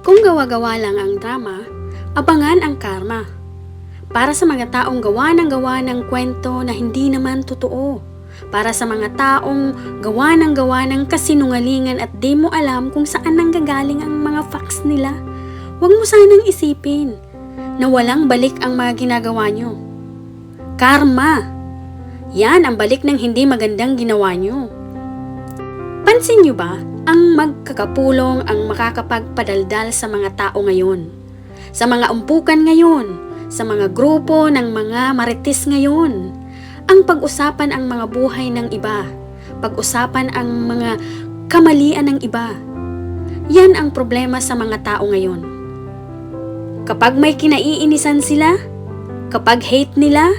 Kung gawa-gawa lang ang drama, abangan ang karma. Para sa mga taong gawa ng gawa ng kwento na hindi naman totoo. Para sa mga taong gawa ng gawa ng kasinungalingan at di mo alam kung saan nanggagaling ang mga facts nila. Huwag mo sanang isipin na walang balik ang mga ginagawa nyo. Karma. Yan ang balik ng hindi magandang ginawa nyo. Pansin nyo ba ang magkakapulong ang makakapagpadaldal sa mga tao ngayon? Sa mga umpukan ngayon? Sa mga grupo ng mga marites ngayon? Ang pag-usapan ang mga buhay ng iba. Pag-usapan ang mga kamalian ng iba. Yan ang problema sa mga tao ngayon. Kapag may kinaiinisan sila, kapag hate nila,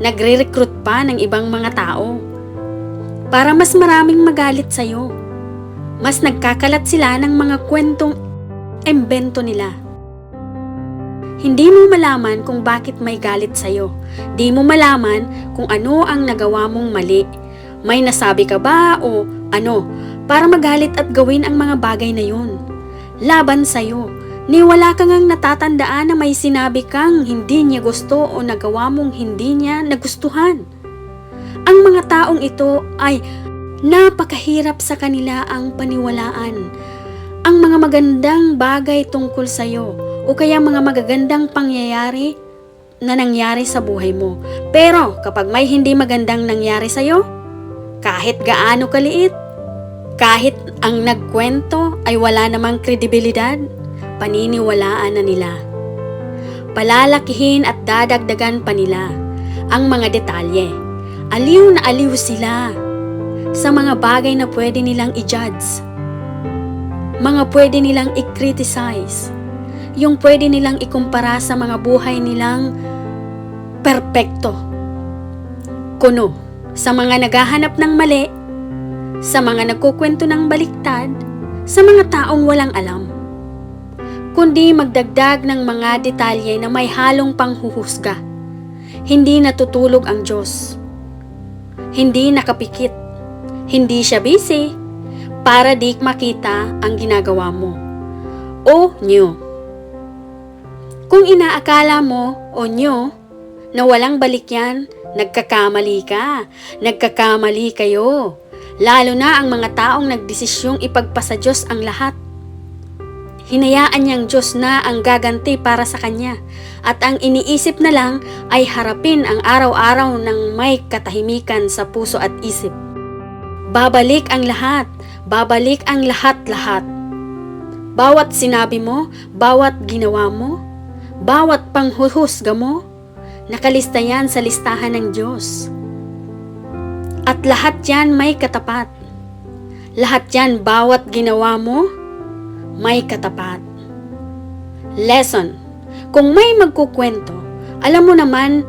nagre-recruit pa ng ibang mga tao para mas maraming magalit sa'yo. Mas nagkakalat sila ng mga kwentong embento nila. Hindi mo malaman kung bakit may galit sa'yo. Di mo malaman kung ano ang nagawa mong mali. May nasabi ka ba o ano para magalit at gawin ang mga bagay na yun. Laban sa'yo. Ni wala kang ang natatandaan na may sinabi kang hindi niya gusto o nagawa mong hindi niya nagustuhan. Ang mga taong ito ay napakahirap sa kanila ang paniwalaan. Ang mga magandang bagay tungkol sa iyo o kaya mga magagandang pangyayari na nangyari sa buhay mo. Pero kapag may hindi magandang nangyari sa iyo, kahit gaano kaliit, kahit ang nagkwento ay wala namang kredibilidad, paniniwalaan na nila. Palalakihin at dadagdagan pa nila ang mga detalye. Aliw na aliw sila sa mga bagay na pwede nilang i-judge. Mga pwede nilang i-criticize. Yung pwede nilang ikumpara sa mga buhay nilang perpekto. Kuno, sa mga naghahanap ng mali, sa mga nagkukwento ng baliktad, sa mga taong walang alam. Kundi magdagdag ng mga detalye na may halong panghuhusga. Hindi natutulog ang Diyos. Hindi nakapikit. Hindi siya busy para di makita ang ginagawa mo. O nyo. Kung inaakala mo o nyo na walang balik yan, nagkakamali ka. Nagkakamali kayo. Lalo na ang mga taong nagdesisyong ipagpasa Diyos ang lahat. Hinayaan niyang Diyos na ang gaganti para sa Kanya at ang iniisip na lang ay harapin ang araw-araw ng may katahimikan sa puso at isip. Babalik ang lahat, babalik ang lahat-lahat. Bawat sinabi mo, bawat ginawa mo, bawat panghuhusga mo, nakalista yan sa listahan ng Diyos. At lahat yan may katapat. Lahat yan bawat ginawa mo, may katapat. Lesson. Kung may magkukwento, alam mo naman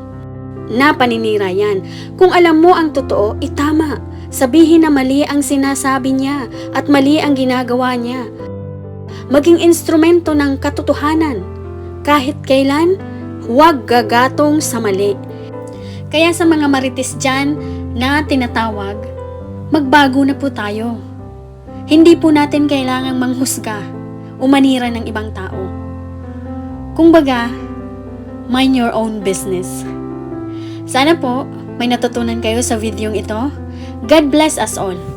na paninira yan. Kung alam mo ang totoo, itama. Sabihin na mali ang sinasabi niya at mali ang ginagawa niya. Maging instrumento ng katotohanan. Kahit kailan, huwag gagatong sa mali. Kaya sa mga marites dyan na tinatawag, magbago na po tayo. Hindi po natin kailangang manghusga o manira ng ibang tao. Kung baga, mind your own business. Sana po may natutunan kayo sa videong ito. God bless us all.